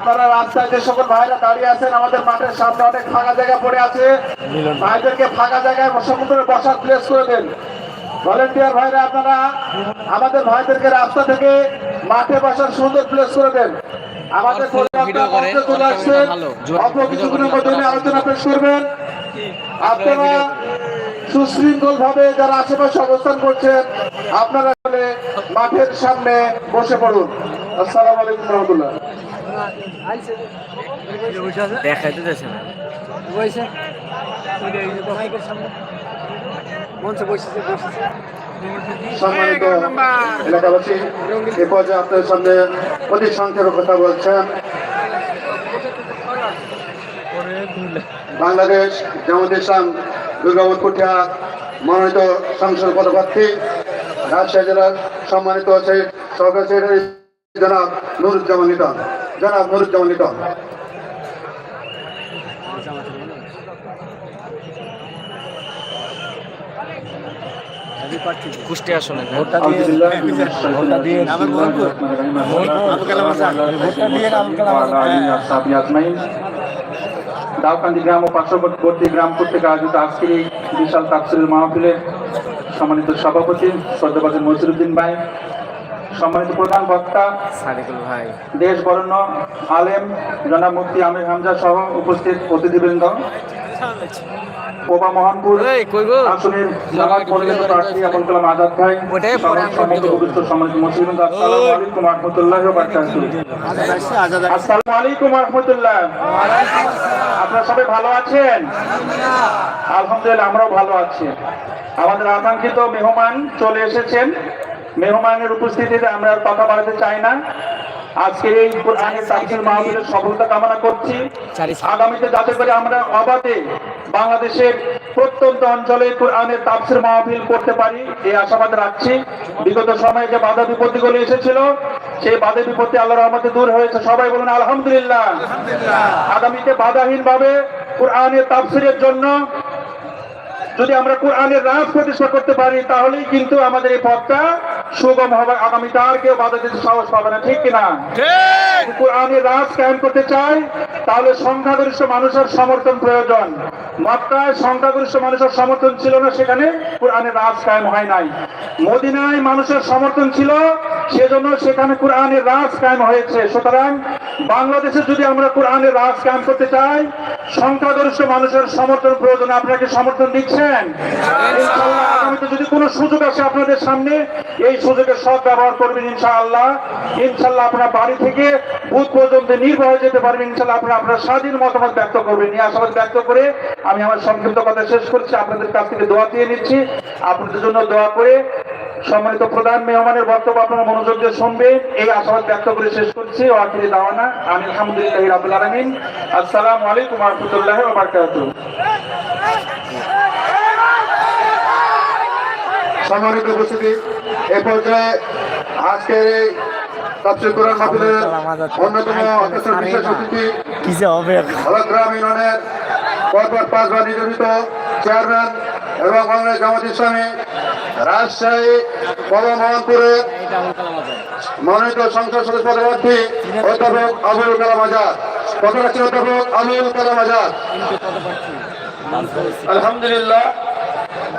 আপনারা রাস্তায় যে সকল ভাইরা দাঁড়িয়ে আছেন আমাদের মাঠের সামনে অনেক ফাঁকা জায়গা পড়ে আছে। ভাইদেরকে ফাঁকা জায়গায় সমুদ্রে বসার প্লেস করে দেন। ভলেন্টিয়ার ভাইরা আপনারা আমাদের ভাইদেরকে রাস্তা থেকে মাঠে বসার সুন্দর প্লেস করে দেন। আমাদের চলে ভালো। অল্প কিছুক্ষণের মধ্যে আলোচনা পেশ করবেন। আপনারা সুশৃঙ্খল ভাবে যারা আশেপাশে অবস্থান করছেন আপনারা মাঠের সামনে বসে পড়ুন। আসসালামু আলাইকুম রহমতুল্লাহ। দেখাইতে যাচ্ছে না। সম্মানিত এলাকাবাসী এ পর্যায়ে আপনাদের সামনে অতি সংক্ষেপে কথা বলছেন। বাংলাদেশ জামাত ইসলাম দুর্গাপুর কুঠিয়া মনোনীত সংসদ পদপ্রার্থী রাজশাহী জেলার সম্মানিত আছে সরকার সেক্রেটারি জনাব নুরুজ্জামান লিটন। জনাব নুরুজ্জামান লিটন। কুষ্টি আসনে দাউকান্দি গ্রাম ও পার্শ্ববর্তী গ্রাম কর্তৃক আয়োজিত আজকের এই বিশাল তাফসিল মাহফিলের সম্মানিত সভাপতি শ্রদ্ধাবাদী মজরুদ্দিন ভাই সম্মানিত প্রধান বক্তা ভাই। দেশ বরণ্য আলেম জনাব মুফতি আমির হামজা সহ উপস্থিত অতিথিবৃন্দ ওবা মোহনপুর আসনের প্রার্থী আবুল কালাম আজাদ ভাই আসসালামু আলাইকুম রাহমাতুল্লাহি আসসালামু আলাইকুম আপনারা সবাই ভালো আছেন? আলহামদুলিল্লাহ আমরাও ভালো আছি। আমাদের আকাঙ্ক্ষিত মেহমান চলে এসেছেন। মেহমানের উপস্থিতিতে আমরা কথা বাড়াতে চাই না। আজকের এই কোরআনের তাফসীর মাহফিলের সফলতা কামনা করছি। আগামীতে যাতে করে আমরা অবাধে বাংলাদেশের প্রত্যন্ত অঞ্চলে কোরআনের তাফসীর মাহফিল করতে পারি এই আশাবাদ রাখছি। বিগত সময়ে যে বাধা বিপত্তিগুলো এসেছিল সেই বাধা বিপত্তি আল্লাহ রহমতে দূর হয়েছে। সবাই বলুন আলহামদুলিল্লাহ। আগামীতে বাধাহীন ভাবে কোরআনের তাফসিরের জন্য যদি আমরা কোরআনের রাজ প্রতিষ্ঠা করতে পারি তাহলেই কিন্তু আমাদের এই পথটা সুগম হবে। আগামীতে আর কেউ বাধা দিতে সাহস পাবে না ঠিক কিনা? কোরআনের রাজ কায়েম করতে চাই তাহলে সংখ্যাগরিষ্ঠ মানুষের সমর্থন প্রয়োজন। মক্কায় সংখ্যাগরিষ্ঠ মানুষের সমর্থন ছিল না সেখানে কোরআনের রাজ কায়েম হয় নাই। মদিনায় মানুষের সমর্থন ছিল সেজন্য সেখানে কোরআনের রাজ কায়েম হয়েছে। সুতরাং বাংলাদেশে যদি আমরা কোরআনের রাজ কায়েম করতে চাই সংখ্যাগরিষ্ঠ মানুষের সমর্থন প্রয়োজন আপনাকে সমর্থন দিচ্ছেন? আগামীতে যদি কোনো সুযোগ আছে আপনাদের সামনে এই সুযোগের সৎ ব্যবহার করবেন ইনশাআল্লাহ। ইনশাল্লাহ আপনার বাড়ি থেকে বুথ পর্যন্ত নির্ভয়ে যেতে পারবেন। ইনশাল্লাহ আপনারা আপনার স্বাধীন মতামত ব্যক্ত করবেন। এই আশাবাদ ব্যক্ত করে আমি আমার সংক্ষিপ্ত কথা শেষ করছি। আপনাদের কাছ থেকে দোয়া দিয়ে নিচ্ছি। আপনাদের জন্য দোয়া করে সম্মানিত প্রধান মেহমানের বক্তব্য আপনারা মনোযোগ দিয়ে শুনবেন। এই আশাবাদ ব্যক্ত করে শেষ করছি। ও আখিরি দাওয়ানা। আমি আলহামদুলিল্লাহ রাবুল আলমিন। আসসালামু আলাইকুম রহমতুল্লাহ বারকাতুহ। সম্মানিত উপস্থিতি এ পর্যায়ে আজকের এই তাফসীর কোরআন মাহফিলের অন্যতম বিশেষ অতিথি কি যে হবে? হলগ্রাম ইউনিয়নের পরপর পাঁচবার নির্বাচিত চেয়ারম্যান এবং বাংলাদেশ জামাত ইসলামী রাজশাহী পদম মোহনপুরের মনোনীত সংসদ সদস্য পদপ্রার্থী অধ্যাপক আবুল কালাম আজাদ কথা রাখছেন অধ্যাপক আবুল কালাম আজাদ আলহামদুলিল্লাহ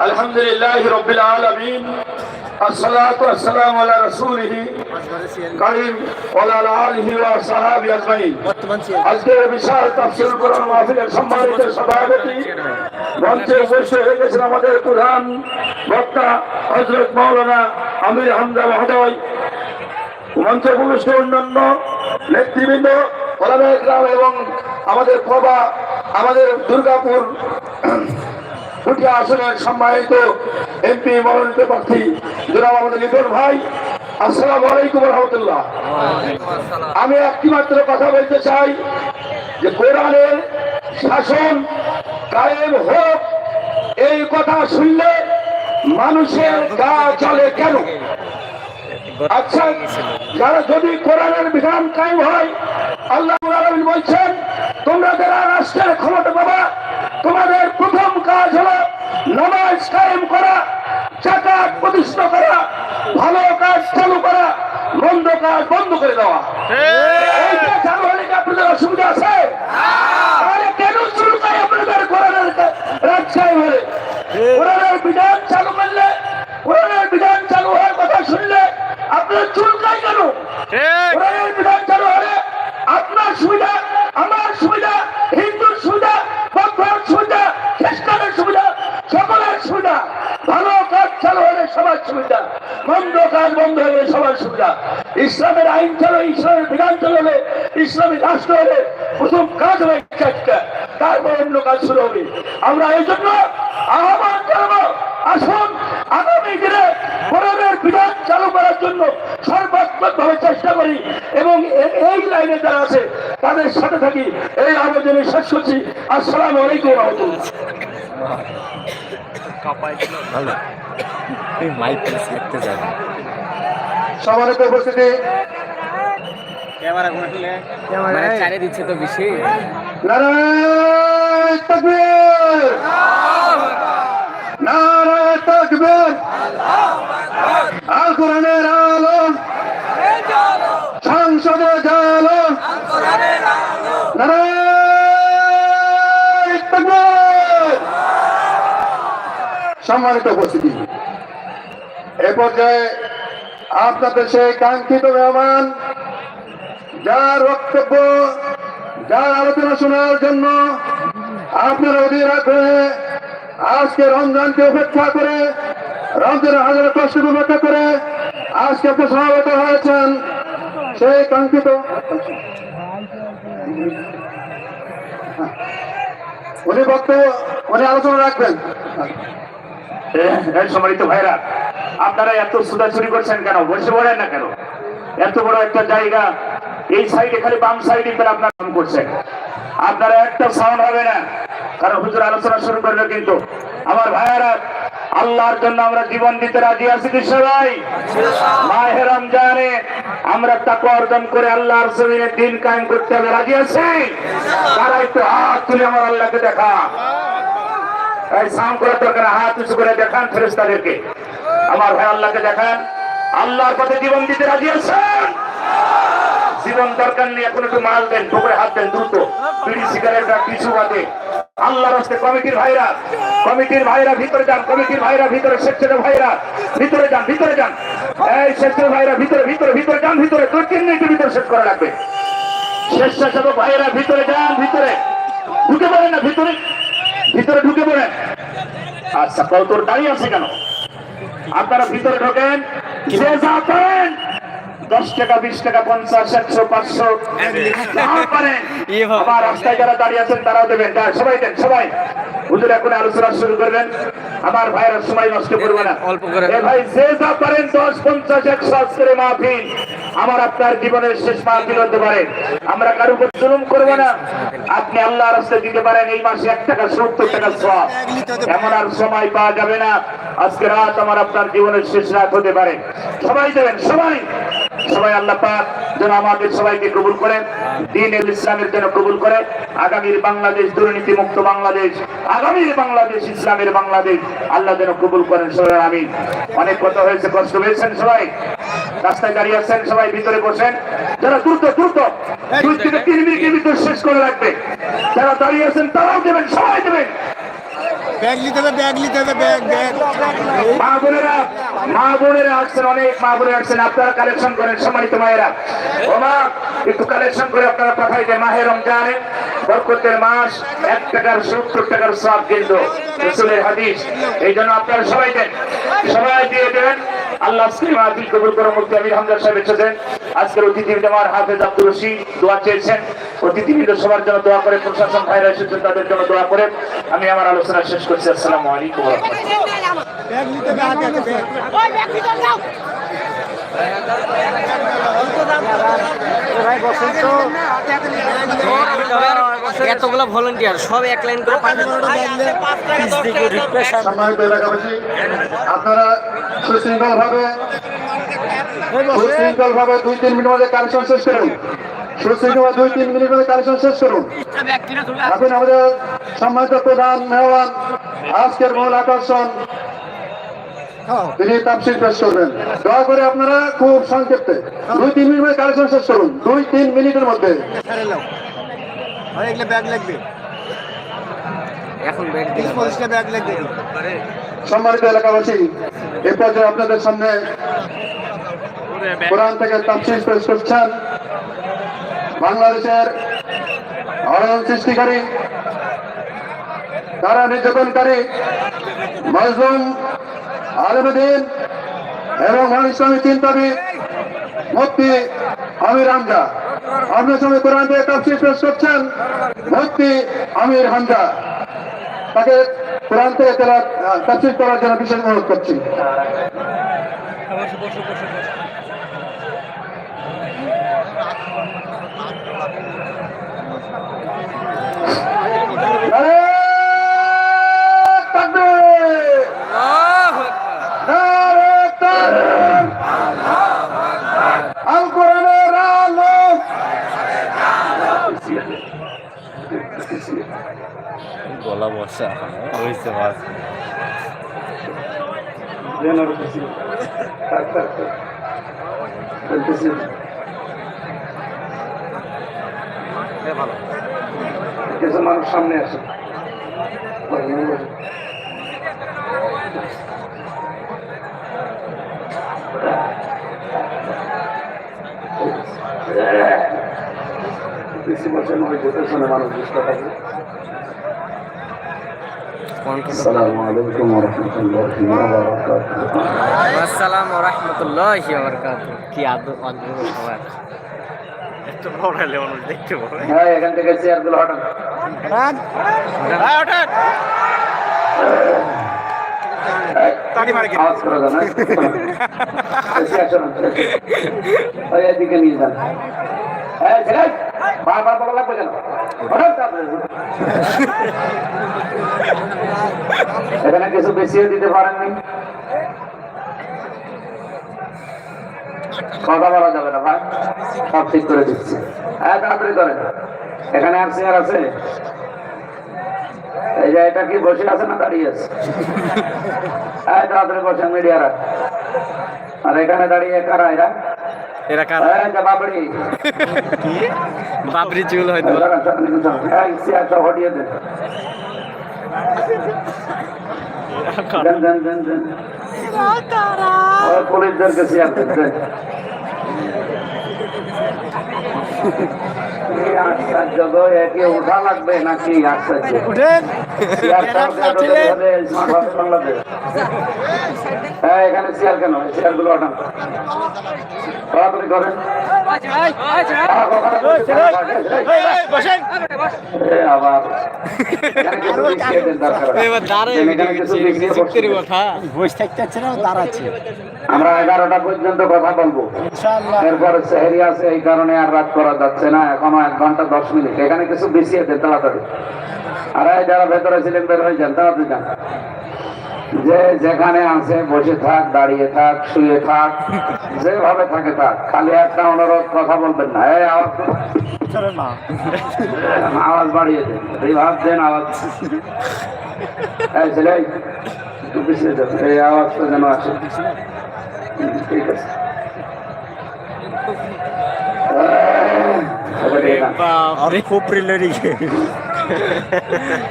আলহামদুলিল্লাহ রবিল আলমিন الصلاة والسلام على رسوله كريم وعلى آله وصحابه أجمعين আজকে বিশাল তাফসিল কোরআন মাহফিলের সম্মানিত সভাপতি মঞ্চে বসে হয়ে গেছেন আমাদের প্রধান বক্তা হজরত মৌলানা আমির হামজা মহোদয়। মঞ্চে উপবিষ্ট অন্যান্য নেতৃবৃন্দ ইকরাম এবং আমাদের প্রভা, আমাদের দুর্গাপুর পুটিয়া আসনের সম্মানিত এমপি মনোনীত প্রার্থী জনাব আমাদের লিটন ভাই, আসসালাম আলাইকুম রহমতুল্লাহ। আমি একটি মাত্র কথা বলতে চাই যে কোরআনের শাসন কায়েম হোক, এই কথা শুনলে মানুষের গা চলে কেন? আচ্ছা যারা যদি কোরআনের বিধান কায়েম হয়, আল্লাহ বলছেন, তোমরা যারা রাষ্ট্রের ক্ষমতা পাবা, তোমাদের প্রথম কাজ হলো নামাজ কায়েম করা জাকাত প্রতিষ্ঠা করা, ভালো কাজ চালু করা মন্দ কাজ বন্ধ করে দেওয়া। এইটা চালু হলে কি আপনাদের অসুবিধা আছে তাহলে কেন শুরু তাই আপনাদের কোরআনের রাজশাহী হলে কোরআনের বিধান চালু করলে কোরআনের বিধান চালু হওয়ার কথা শুনলে আপনার চুলকাই কেন? কোরআনের বিধান চালু হলে আপনার সুবিধা আমার সুবিধা হিন্দু সবার সুবিধা। মন্দ কাজ বন্ধ হলে সবার সুবিধা। ইসলামের আইন চালু ইসলামের বিধান চালু ইসলামী রাষ্ট্র হলে প্রথম কাজ হবে কাজটা। তারপর অন্য কাজ শুরু হবে। আমরা এই জন্য আহ্বান জানাব, আসুন আগামী দিনে কোরআনের বিধান চালু করার জন্য সর্বাত্মক ভাবে চেষ্টা করি এবং এই লাইনে যারা আছে, তাদের সাথে থাকি। এই আবেদনে শেষ করছি। আসসালামু আলাইকুম। রহমতুল্লাহ উপস্থিতি মানে চারে দিচ্ছে তো বেশি। নারায়ণ তাকবীর। নারায়ণ তাকবীর। আল কোরআনের আলো। সংসদে জালো নারায়ণ তাকবীর সম্মানিত উপস্থিতি। এ পর্যায়ে আপনাদের সেই কাঙ্ক্ষিত মেহমান, যার বক্তব্য, যার আলোচনা শোনার জন্য আপনারা অধীর আগ্রহে আজকে রমজানকে উপেক্ষা করে, রমজানের হাজার কষ্ট উপেক্ষা করে আজকে আপনি সমাবেত হয়েছেন সেই কাঙ্ক্ষিত উনি বক্তব্য, উনি আলোচনা রাখবেন। সম্মানিত ভাইরা আপনারা এত সুদা চুরি করছেন কেন? বসে পড়েন না কেন? এত বড় একটা জায়গা, এই সাইডে খালি বাম সাইডে আপনার কাম করছেন। আপনারা একটা সাউন্ড হবে না। কারণ হুজুর আলোচনা শুরু করল কিন্তু। আমার ভাইয়ারা, আল্লাহর জন্য আমরা জীবন দিতে রাজি আছি কি সবাই? মাহে রমজানে আমরা তাকে অর্জন করে আল্লাহর জমিনে দিন কায়েম করতে হবে। রাজি আছি তারা একটু হাত তুলে আমার আল্লাহকে দেখা। কমিটির ভাইরা ভিতরে যান, কমিটির ভাইরা ভিতরে, স্বেচ্ছাসেবক ভাইরা, ভিতরে যান ভিতরে যান। এই স্বেচ্ছাসেবক ভাইরা ভিতরে ভিতরে ভিতরে যান, ভিতরে। দুই তিন মিনিটের ভিতরে শেষ করা লাগবে। স্বেচ্ছাসেবক ভাইরা ভিতরে যান, ভিতরে। ঢুকে পড়েন না, ভিতরে। ভিতরে ঢুকে পড়েন। আচ্ছা কৌতর দাঁড়িয়ে আছে কেন? আপনারা ভিতরে ঢোকেন। যে যা দশ টাকা বিশ টাকা পঞ্চাশ একশো পাঁচশো পারেন। আমার রাস্তায় যারা দাঁড়িয়ে আছেন তারাও দেবেন। সবাই দেন সবাই। হুজুর এখন আলোচনা শুরু করবেন। আমার ভাইয়েরা সময় নষ্ট করবে না। করে। ভাই যে যা পারেন দশ পঞ্চাশ একশো আজকের মাহফিল আমার আপনার জীবনের শেষ মাহফিল হতে পারে। আমরা কারও উপর জুলুম করব না। আপনি আল্লাহ রাস্তায় দিতে পারেন এই মাসে এক টাকা সত্তর টাকা সব এমন আর সময় পাওয়া যাবে না। আজকে রাত আমার আপনার জীবনের শেষ রাত হতে পারে। সবাই দেবেন সবাই। সবাই আল্লাহ পাক যেন আমাদের সবাইকে কবুল করেন দিন এল ইসলামের জন্য কবুল করে। আগামীর বাংলাদেশ দুর্নীতি মুক্ত বাংলাদেশ আগামীর বাংলাদেশ ইসলামের বাংলাদেশ। আল্লাহ যেন কবুল করেন সবাই আমি অনেক কথা হয়েছে কষ্ট পেয়েছেন সবাই। রাস্তায় দাঁড়িয়ে আছেন সবাই ভিতরে বসেন। যারা দ্রুত দ্রুত দুই থেকে তিন মিনিটের ভিতরে শেষ করে রাখবে। যারা দাঁড়িয়ে আছেন তারাও দেবেন সবাই দেবেন। ব্যাগ নিতে হবে, ব্যাগ নিতে হবে, ব্যাগ ব্যাগ। মা বোনেরা মা বোনেরা আসছেন, অনেক মা বোনেরা আসছেন, আপনারা কালেকশন করেন, সম্মানিত মায়েরা। ওমা, একটু কালেকশন করে আপনারা পাঠাই দেন, মাহে রমজানে, বরকতের মাস, এক টাকার সত্তর টাকার সব কিন্তু রসুলের হাদিস। এই জন্য আপনারা সবাই দেন, সবাই দিয়ে দেবেন। আল্লাহ আজকের মাহফিল কবুল করে মুক্তি আমির হামদার সাহেব এসেছেন। আজকের অতিথি আমার হাফেজ আব্দুল রশিদ দোয়া চেয়েছেন। অতিথিবৃন্দ সবার জন্য দোয়া করে প্রশাসন ভাইরা এসেছেন তাদের জন্য দোয়া করে আমি আমার আলোচনা শেষ করছি। আসসালামু আলাইকুম ওয়া রাহমাতুল্লাহ। এতগুলো ভলেন্টিয়ার সব এক লাইন করে আপনারা সুশৃঙ্খল ভাবে সুশৃঙ্খল ভাবে দুই তিন মিনিট মধ্যে কালেকশন শেষ করুন। সুশৃঙ্খল দুই তিন মিনিট মধ্যে কালেকশন শেষ করুন। এখন আমাদের সম্মানিত প্রধান মেহমান আজকের মূল আকর্ষণ তিনি তাপসিল পেশ করবেন। দয়া করে আপনারা খুব সংক্ষেপে দুই তিন মিনিট মধ্যে কালেকশন শেষ করুন। দুই তিন মিনিটের মধ্যে। ছেড়ে নাও আর এগুলো ব্যাগ লাগবে। এখন ব্যাগ তিরিশ পঁচিশটা ব্যাগ লাগবে। সম্মানিত এলাকাবাসী এ পর্যায়ে আপনাদের সামনে কোরআন থেকে তাফসির পেশ করছেন বাংলাদেশের আলোড়ন সৃষ্টিকারী তারা নির্যাতনকারী মজলুম আলমদিন এবং মহান ইসলামী চিন্তাবিদ মুক্তি আমির হামজা। আপনার সঙ্গে কোরআন দিয়ে তাফসির পেশ করছেন মুক্তি আমির হামজা। তাকে কোরআন থেকে তারা তাফসির করার জন্য বিশেষ অনুরোধ করছি নারে তাকবীর! নারে তাকবীর! আল কোরআনের আলো গলা বসা হয়েছে মাছ কিছু মানুষ সামনে আসে। বেশি বছর নয় যেতেছে না মানুষ বুঝতে পারবে আসসালামু আলাইকুম ওয়া রাহমাতুল্লাহি ওয়া বারাকাতুহু আসসালাম রহমতুল্লাহ কি আদর আগ্রহ সবার একটু পড়াইলে মানুষ দেখতে পাবে। হ্যাঁ এখান থেকে চেয়ারগুলো আসো এদিকে নিয়ে যান। হ্যাঁ এখানে কিছু বেশিও দিতে পারেননি। কথা বলা যাবে না, ভাই। সব ঠিক করে দিচ্ছি। হ্যাঁ তাড়াতাড়ি করেন এখানে আর চেয়ার আছে। এই যে এটা কি বসে আছে না দাঁড়িয়ে আছে? হ্যাঁ তাড়াতাড়ি বসেন আর এখানে দাঁড়িয়ে কারা এরা? এরা কার? হ্যাঁ বাবরি চুল হয়তো। হ্যাঁ উঠা লাগবে নাকি আশ্চর্য। হ্যাঁ এখানে চেয়ার কেন? চেয়ারগুলো ওঠান। তাড়াতাড়ি আমরা এগারোটা পর্যন্ত কথা বলব। এরপর সেহেরি আছে, এই কারণে আর রাত করা যাচ্ছে না। এখনও এক ঘণ্টা দশ মিনিট। এখানে কিছু বেশি আছে তাড়াতাড়ি। আর যারা ভেতরে ছিলেন, বের হয়ে যান, তাড়াতাড়ি যে যেখানে আছে বসে থাক দাঁড়িয়ে থাক শুয়ে থাক যেভাবে থাকে থাক। খালি একটা অনুরোধ কথা বলবেন না। এই আওয়াজ না আওয়াজ বাড়িয়ে দেন রিভাব দেন আওয়াজ। এই ছেলে একটু পিছিয়ে যান এই আওয়াজটা যেন আসে। হুম, ঠিক আছে। এবার এই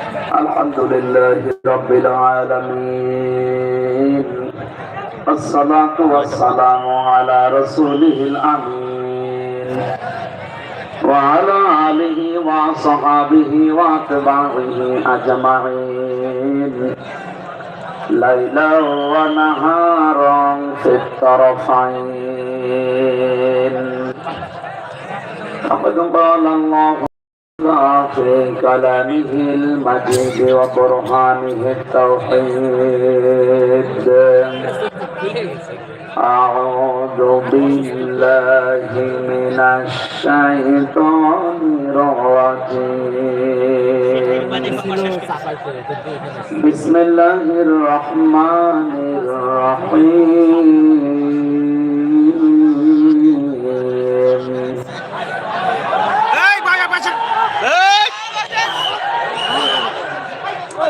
الحمد لله رب العالمين. الصلاة والسلام على رسوله الأمين. وعلى آله وصحابه واتباعه أجمعين. ليلا ونهارا في الطرفين. لقد قال الله في كلامه المجيد وبرهانه التوحيد أعوذ بالله من الشيطان الرجيم بسم الله الرحمن الرحيم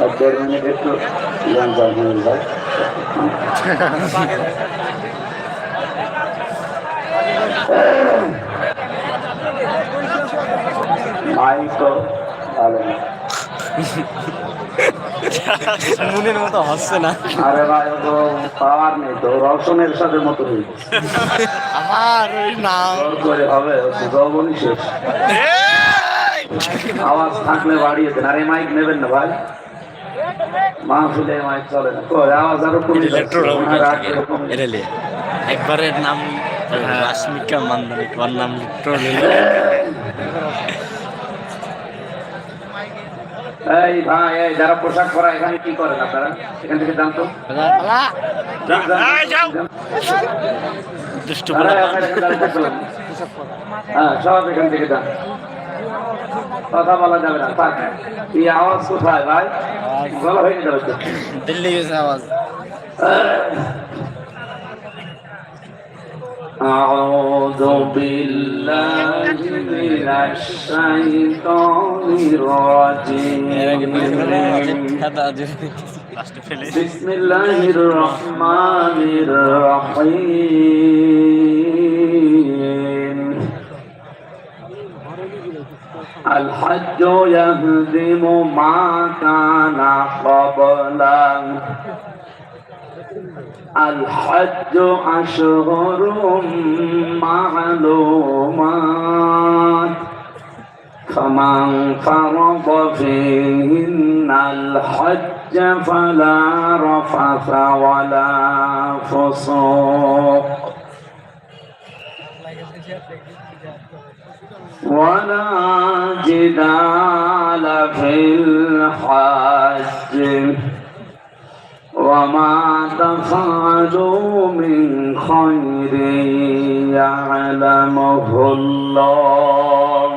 থাক হ্যাঁ, দেড় মিনিট করি অসুবিধা নেই। আর দেড় মিনিট একটু গান চালানো যায় মাইক তো ভালো না। মনের মতো হচ্ছে না। আরে ভাই তো পাওয়ার নেই তো রসনের সাথে মতো। আমার ওই নাম করে হবে যৌবনই শেষ। আওয়াজ থাকলে বাড়িয়ে দেন। আরে মাইক নেবেন না ভাই। মাহফিলে মাইক চলে না। কই আওয়াজ আরও কমে যাচ্ছে। এরকম- এরেলে একবারের নাম রাশ্মিকা মান্দানিক ওর নাম লিট্রল এই ভাই এই যারা পোশাক পরা এখানে কি করেন আপনারা? এখান থেকে যান তো। যান, যান, যান। দুষ্ট আরে, আপনারা এখানে যান তো। হ্যাঁ সব এখান থেকে যান। কথা বলা যাবে না থাক এই আওয়াজ কোথায় ভাই গলা হয়ে যাবে তো দিল্লি গেছে আওয়াজ أعوذ بالله من الشيطان الرجيم بسم الله الرحمن الرحيم الحج يهدم ما كان قبله الحج أشهر معلومات. فمن فرض فيهن الحج فلا رفث ولا فسوق. ولا جدال في الحج. وما تفعلوا من خير يعلمه الله.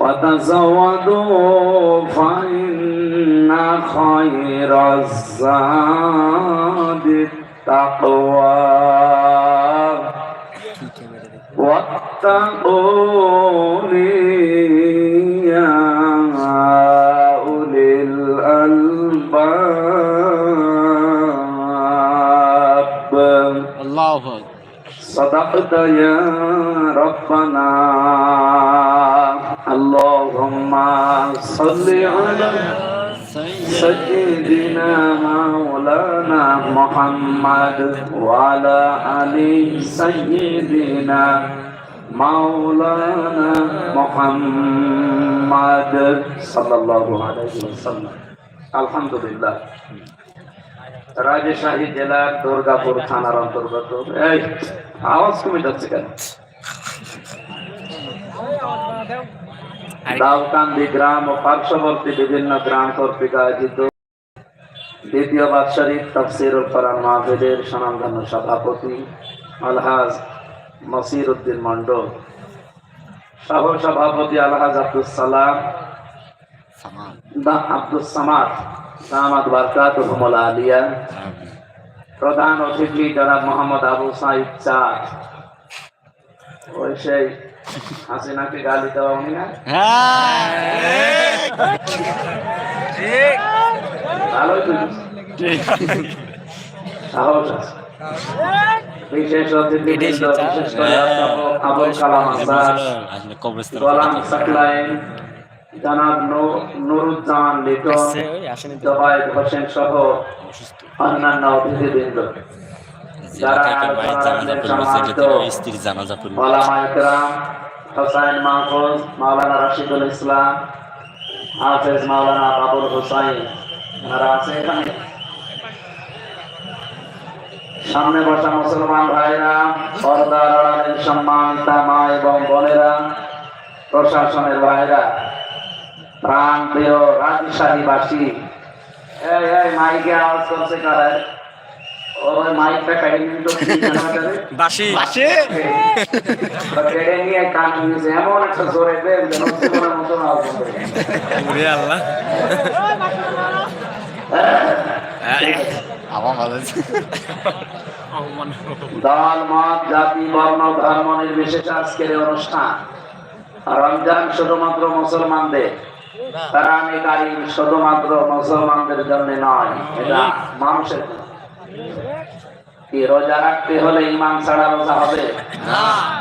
وتزودوا فإن خير الزاد التقوى. فاتقوني يا أولي الألباب الله صدقت يا ربنا. اللهم صل على سيدنا مولانا محمد وعلى آل سيدنا মাওলানা মোহাম্মদ সাল্লাল্লাহু আলাইহি ওয়াসাল্লাম। আলহামদুলিল্লাহ। রাজশাহী জেলার দুর্গাপুর থানার অন্তর্গত। এই আওয়াজ কমে যাচ্ছে কেন? দাউকান্দি গ্রাম ও পার্শ্ববর্তী বিভিন্ন গ্রাম কর্তৃক আয়োজিত দ্বিতীয় বাৎসরিক তফসিরুল কোরআন মাহফিলের সনামধন্য সভাপতি আলহাজ মসির উদ্দিন মন্ডল সহ সভাপতি আলহাজ আব্দুল সালাম আব্দুল সামাদ দামাদ বারকাত আলিয়া প্রধান অতিথি জনাব মোহাম্মদ আবু সাইদ চাঁদ। ওই সেই হাসিনাকে গালি দেওয়া উনি না? ভালোই সাহস আছে। বিশেষ অতিথি বিশেষ করে আবুল কালাম আজাদ গোলাম সাকলাইন জনাব নুরুজ্জামান লিটন জবায়েদ হোসেন সহ অন্যান্য অতিথিবৃন্দ। স্ত্রীর জানাজা পড়ল মাওলানা ইকরাম হোসাইন মাহফুজ মাওলানা রশিদুল ইসলাম হাফেজ মাওলানা বাবুল হোসাইন আছে এখানে। সামনে বসা মুসলমান ভাইরা পর্দার আড়ালের সম্মানিতা মা এবং বোনেরা প্রশাসনের ভাইরা প্রাণ প্রিয় রাজশাহীবাসী। এই এই মাইকে আওয়াজ করছে কারা? ওই মাইকটা কেটে নিল বাসি কেড়ে নিয়ে কান নিয়েছে এমন একটা জোরে দেন যেন জীবনের মতন আওয়াজ হবে। আল্লাহ। আমার ভালো দল মত জাতি বর্ণ ধর্ম নির্বিশেষে আজকের অনুষ্ঠান। রমজান শুধুমাত্র মুসলমানদের। তারানি কারিম শুধুমাত্র মুসলমানদের জন্য নয় এটা মানুষের কি রোজা রাখতে হলে ইমান ছাড়া রোজা হবে?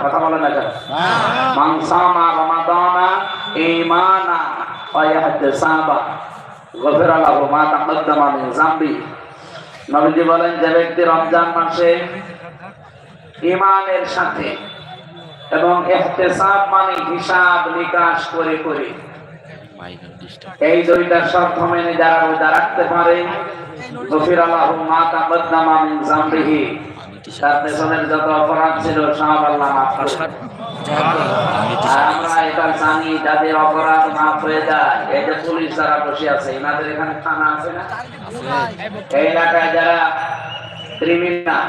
কথা বলে না কেন? মান সামা রমাদানা ঈমানা ওয়া ইয়াহতাসাবা গফিরা লাহু মা তাকদ্দামা মিন যামবি। নবীজি বলেন যে ব্যক্তি রমজান মাসে ইমানের সাথে এবং এহতেসাব মানে হিসাব নিকাশ করে করে। এই দুইটা শর্ত মেনে যারা রোজা রাখতে পারে গফির আল্লাহ মা তাকদ্দামা মিন যামবিহি তার পেছনের যত অপরাধ ছিল সব আল্লাহ মাফ করে আমরা এটা জানি যাদের অপরাধ মাফ হয়ে যায় এই পুলিশ যারা বসে আছে এনাদের এখানে থানা আছে না? এই এলাকায় যারা ক্রিমিনাল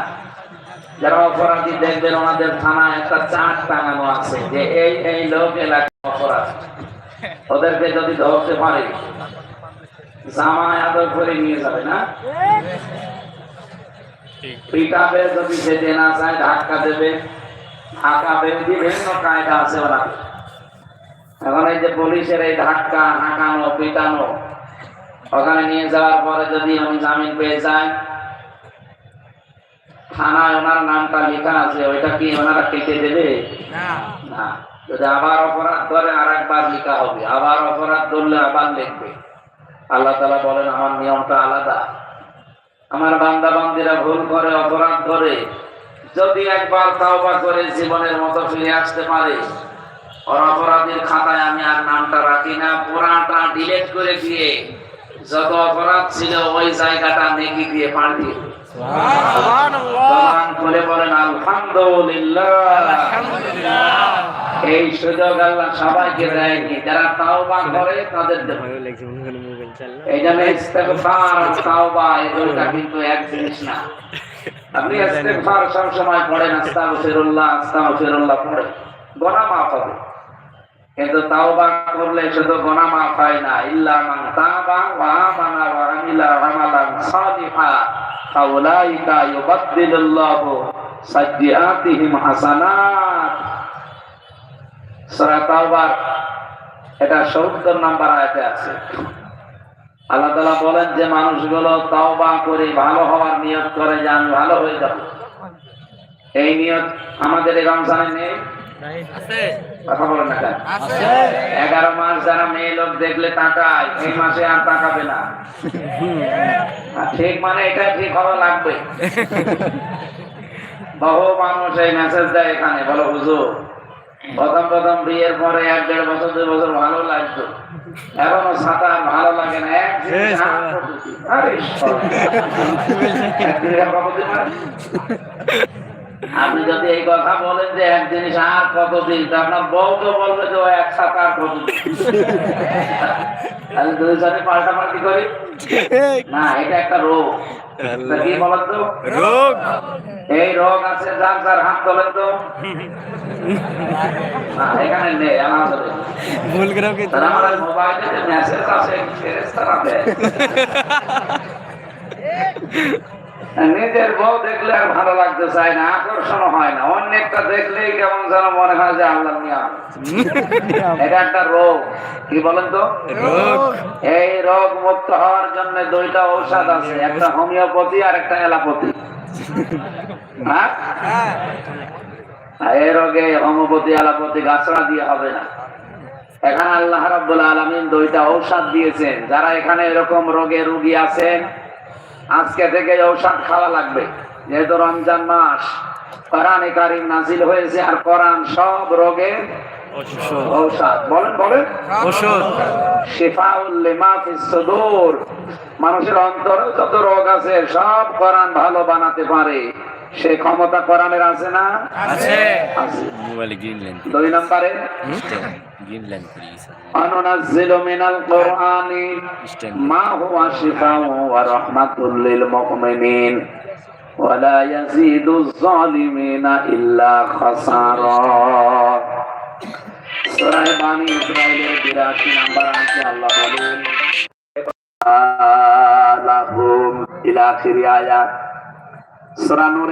যারা অপরাধী দেখবেন ওনাদের থানায় একটা চার্ট টাঙানো আছে যে এই এই লোক এলাকায় অপরাধ। ওদেরকে যদি ধরতে পারে জামায় আদর করে নিয়ে যাবে না? পিটাবে যদি যেতে না চায় ধাক্কা দেবে হাঁকাবে বিভিন্ন কায়দা আছে ওরা। এখন এই যে পুলিশের এই ধাক্কা হাঁকানো পিটানো ওখানে নিয়ে যাওয়ার পরে যদি আমি জামিন পেয়ে যাই থানায় ওনার নামটা লেখা আছে ওইটা কি ওনারা কেটে দেবে? না। যদি আবার অপরাধ করে আর একবার লেখা হবে আবার অপরাধ করলে আবার লিখবে। আল্লাহ তালা বলেন আমার নিয়মটা আলাদা। আমার বান্দা বান্দিরা ভুল করে অপরাধ করে যদি একবার তাওবা করে জীবনের মতো ফিরে আসতে পারে ওর অপরাধের খাতায় আমি আর নামটা রাখি না পুরাটা ডিলেট করে দিয়ে যত অপরাধ ছিল ওই জায়গাটা নেকি দিয়ে খুলে বলেন আলহামদুলিল্লাহ। এই সুযোগ আল্লাহ সবাইকে দেয়নি। যারা তাওবা করে তাদের এই জন্য ইস্তেগফার তাওবা দুইটা কিন্তু এক জিনিস না। আপনি ইস্তেগফার সব সময় পড়েন আস্তাগফিরুল্লাহ আস্তাগফিরুল্লাহ পড়েন গুনাহ মাফ হবে। কিন্তু তাওবা করলে শুধু গুনাহ মাফ হয় না। ইল্লা মান তাবা ওয়া আমানা ওয়া আমিলা আমালান সালিহা ফাউলাইকা ইউবাদদিলুল্লাহু সাইয়্যাতিহিম হাসানাত। সূরা তাওবার এটা 70 নাম্বার আয়াতে আছে। আল্লাহ তালা বলেন যে মানুষগুলো তাওবা করে ভালো হওয়ার নিয়ত করে যে আমি ভালো হয়ে যাব। এই নিয়ত আমাদের এই রমজানে নেই? কথা বলেন না কেন? এগারো মাস যারা মেয়ে লোক দেখলে তাকায় এই মাসে আর তাকাবে না। ঠিক মানে এটা ঠিক হওয়া লাগবে। বহু মানুষ এই মেসেজ দেয় এখানে বলো হুজুর প্রথম প্রথম বিয়ের পরে এক দেড় বছর দুই বছর ভালো লাগতো। এখনও সাঁতার ভালো লাগে না? আপনি যদি এই কথা বলেন যে এক জিনিস আর কতদিন আপনার বউ তো বলবে যে এক সাথে আর কতদিন দুই জনে পাল্টাপাল্টি করি? না এটা একটা রোগ। রোগ। এই রোগ আছে যার যার হাত তোলেন তো। এখানে নেই ভুল করে আমার মোবাইলে মেসেজ আছে ফেরেশতারা দেয়। নিজের বউ দেখলে আর ভালো লাগতে চায় না আকর্ষণ হয় না। অন্যেরটা দেখলেই কেমন যেন মনে হয় যে আল্লাহ এটা একটা রোগ। কি বলেন তো? এই রোগ মুক্ত হওয়ার জন্য দুইটা ঔষধ আছে একটা হোমিওপ্যাথি আর একটা এলাপতি হ্যাঁ? এই রোগে হোমিওপ্যাথি এলাপতি গাছড়া দিয়ে হবে না। এখানে আল্লাহ রাব্বুল আলামিন দুইটা ঔষধ দিয়েছেন। যারা এখানে এরকম রোগে রুগী আছেন আজকে থেকে ঔষধ খাওয়া লাগবে। যেহেতু রমজান মাস কোরআনে কারিম নাজিল হয়েছে আর কোরআন সব রোগের ঔষধ। বলেন বলেন। ওষুধ শিফাউল লিমা ফিস সুদূর। মানুষের অন্তরে যত রোগ আছে সব কোরআন ভালো বানাতে পারে। সে ক্ষমতা কোরআনের আছে না? আছে। আছে। মোবাইলে দুই নম্বরে? গ্রিন লাইন প্লিজ অনুনাজ্জিল মিনাল কোরআনি মা হুয়া শিফাউ ওয়া রাহমাতুল লিল মুমিনিন ওয়ালা ইয়াজিদুজ জালিমিনা ইল্লা খাসারা। সূরা বানী ইসরাঈলের 82 নম্বর আয়াতে আল্লাহ বলেন লাহুম ইলা আখির আয়াত। সূরা